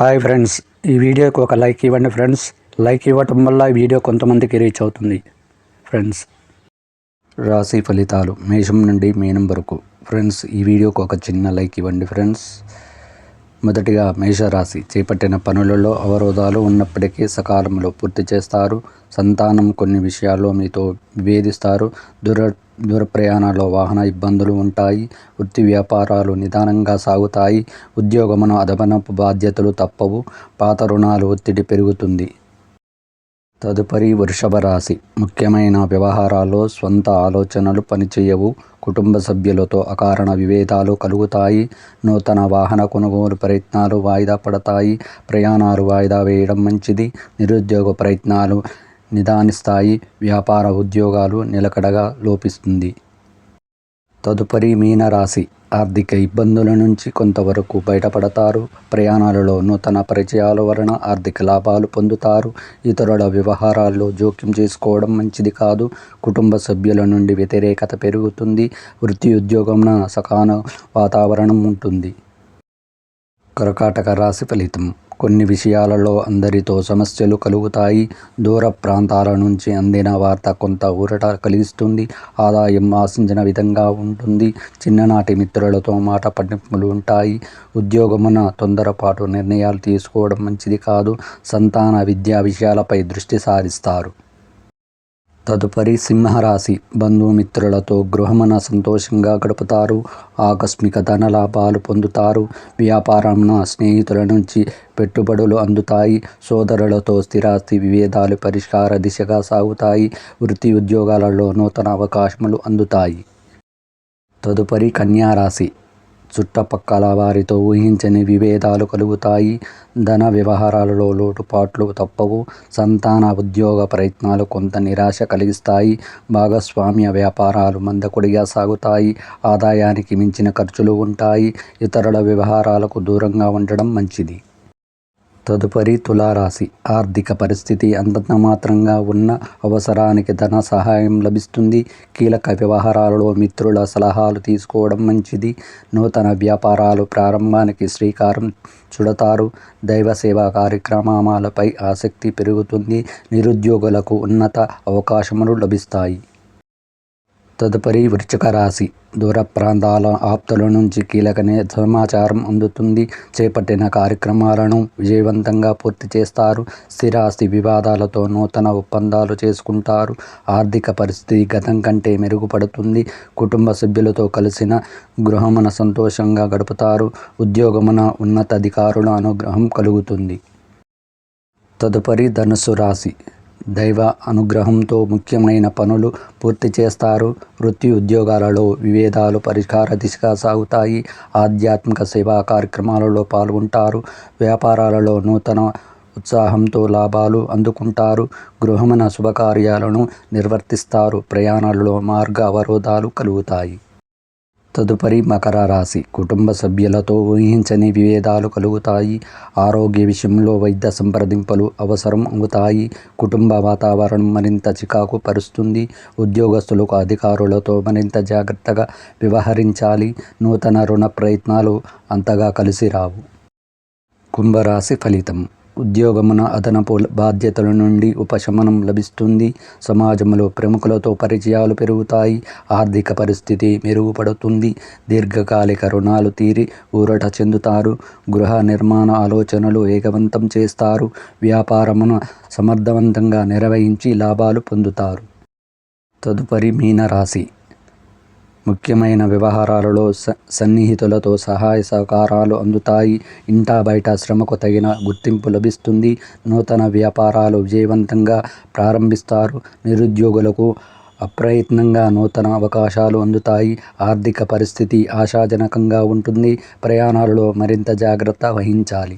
Hi friends ఈ వీడియోకి ఒక లైక్ ఇవ్వండి ఫ్రెండ్స్. లైక్ ఇవ్వటం వల్ల ఈ వీడియో కొంతమందికి రీచ్ అవుతుంది. ఫ్రెండ్స్ రాశి ఫలితాలు మేషం నుండి మీనం వరకు ఫ్రెండ్స్ ఈ వీడియోకి ఒక చిన్న లైక్ ఇవ్వండి ఫ్రెండ్స్. మొదటిగా మేషరాశి చేపట్టిన పనులలో అవరోధాలు ఉన్నప్పటికీ సకాలంలో పూర్తి చేస్తారు. సంతానం కొన్ని విషయాల్లో మీతో విభేదిస్తారు. దుర దూర ప్రయాణాల్లో వాహన ఇబ్బందులు ఉంటాయి వృత్తి వ్యాపారాలు నిదానంగా సాగుతాయి ఉద్యోగమున అదనపు బాధ్యతలు తప్పవు పాత రుణాలు ఒత్తిడి పెరుగుతుంది. తదుపరి వృషభ రాశి. ముఖ్యమైన వ్యవహారాల్లో స్వంత ఆలోచనలు పనిచేయవు కుటుంబ సభ్యులతో అకారణ విభేదాలు కలుగుతాయి నూతన వాహన కొనుగోలు ప్రయత్నాలు వాయిదా పడతాయి ప్రయాణాలు వాయిదా వేయడం మంచిది నిరుద్యోగ ప్రయత్నాలు నిదానిస్తాయి వ్యాపార ఉద్యోగాలు నిలకడగా లోపిస్తుంది. తదుపరి మీనరాశి. ఆర్థిక ఇబ్బందుల నుంచి కొంతవరకు బయటపడతారు. ప్రయాణాలలో నూతన పరిచయాల వలన ఆర్థిక లాభాలు పొందుతారు. ఇతరుల వ్యవహారాల్లో జోక్యం చేసుకోవడం మంచిది కాదు. కుటుంబ సభ్యుల నుండి వ్యతిరేకత పెరుగుతుంది. వృత్తి ఉద్యోగంన సకాన వాతావరణం ఉంటుంది. కర్కాటక రాశి ఫలితం. కొన్ని విషయాలలో అందరితో సమస్యలు కలుగుతాయి. దూర ప్రాంతాల నుంచి అందిన వార్త కొంత ఊరట కలిగిస్తుంది. ఆదాయం ఆశించిన విధంగా ఉంటుంది. చిన్ననాటి మిత్రులతో మాట పట్టింపులు ఉంటాయి. ఉద్యోగమున తొందరపాటు నిర్ణయాలు తీసుకోవడం మంచిది కాదు. సంతాన విద్యా విషయాలపై దృష్టి సారిస్తారు. తదుపరి సింహరాశి బంధుమిత్రులతో గృహమున సంతోషంగా గడుపుతారు. ఆకస్మిక ధన లాభాలు పొందుతారు. వ్యాపారంన స్నేహితుల నుంచి పెట్టుబడులు అందుతాయి. సోదరులతో స్థిరాస్తి విభేదాలు పరిష్కార దిశగా సాగుతాయి. వృత్తి ఉద్యోగాలలో నూతన అవకాశములు అందుతాయి. తదుపరి కన్యారాశి చుట్టపక్కల వారితో ఊహించని విభేదాలు కలుగుతాయి. ధన వ్యవహారాలలో లోటుపాట్లు తప్పవు. సంతాన ఉద్యోగ ప్రయత్నాలు కొంత నిరాశ కలిగిస్తాయి. భాగస్వామ్య వ్యాపారాలు మందకొడిగా సాగుతాయి. ఆదాయానికి మించిన ఖర్చులు ఉంటాయి. ఇతరుల వ్యవహారాలకు దూరంగా ఉండడం మంచిది. తదుపరి తులారాశి. ఆర్థిక పరిస్థితి అంతంత మాత్రంగా ఉన్న అవసరానికి ధన సహాయం లభిస్తుంది. కీలక వ్యవహారాలలో మిత్రుల సలహాలు తీసుకోవడం మంచిది. నూతన వ్యాపారాలు ప్రారంభానికి శ్రీకారం చుడతారు. దైవ సేవా కార్యక్రమాలపై ఆసక్తి పెరుగుతుంది. నిరుద్యోగులకు ఉన్నత అవకాశములు లభిస్తాయి. తదుపరి వృశ్చిక రాశి. దూర ప్రాంతాల ఆప్తుల నుంచి కీలక సమాచారం అందుతుంది. చేపట్టిన కార్యక్రమాలను విజయవంతంగా పూర్తి చేస్తారు. స్థిరాస్తి వివాదాలతో నూతన ఒప్పందాలు చేసుకుంటారు. ఆర్థిక పరిస్థితి గతం కంటే మెరుగుపడుతుంది. కుటుంబ సభ్యులతో కలిసిన గృహమున సంతోషంగా గడుపుతారు. ఉద్యోగమున ఉన్నతాధికారుల అనుగ్రహం కలుగుతుంది. తదుపరి ధనుసు రాశి. దైవ అనుగ్రహంతో ముఖ్యమైన పనులు పూర్తి చేస్తారు. వృత్తి ఉద్యోగాలలో విభేదాలు పరిష్కార దిశగా సాగుతాయి. ఆధ్యాత్మిక సేవా కార్యక్రమాలలో పాల్గొంటారు. వ్యాపారాలలో నూతన ఉత్సాహంతో లాభాలు అందుకుంటారు. గృహమున శుభకార్యాలను నిర్వర్తిస్తారు. ప్రయాణాలలో మార్గ అవరోధాలు కలుగుతాయి. తదుపరి మకర రాశి. కుటుంబ సభ్యులతో ఊహించని విభేదాలు కలుగుతాయి. ఆరోగ్య విషయంలో వైద్య సంప్రదింపులు అవసరం అవుతాయి. కుటుంబ వాతావరణం మరింత చికాకు పరుస్తుంది. ఉద్యోగస్తులకు అధికారులతో మరింత జాగ్రత్తగా వ్యవహరించాలి. నూతన రుణ ప్రయత్నాలు అంతగా కలిసి రావు. కుంభరాశి ఫలితం. ఉద్యోగమున అదనపు బాధ్యతల నుండి ఉపశమనం లభిస్తుంది. సమాజంలో ప్రముఖులతో పరిచయాలు పెరుగుతాయి. ఆర్థిక పరిస్థితి మెరుగుపడుతుంది. దీర్ఘకాలిక రుణాలు తీరి ఊరట చెందుతారు. గృహ నిర్మాణ ఆలోచనలు వేగవంతం చేస్తారు. వ్యాపారమును సమర్థవంతంగా నిర్వహించి లాభాలు పొందుతారు. తదుపరి మీనరాశి. ముఖ్యమైన వ్యవహారాలలో స సన్నిహితులతో సహాయ సహకారాలు అందుతాయి. ఇంటా బయట శ్రమకు తగిన గుర్తింపు లభిస్తుంది. నూతన వ్యాపారాలు విజయవంతంగా ప్రారంభిస్తారు. నిరుద్యోగులకు అప్రయత్నంగా నూతన అవకాశాలు అందుతాయి. ఆర్థిక పరిస్థితి ఆశాజనకంగా ఉంటుంది. ప్రయాణాలలో మరింత జాగ్రత్త వహించాలి.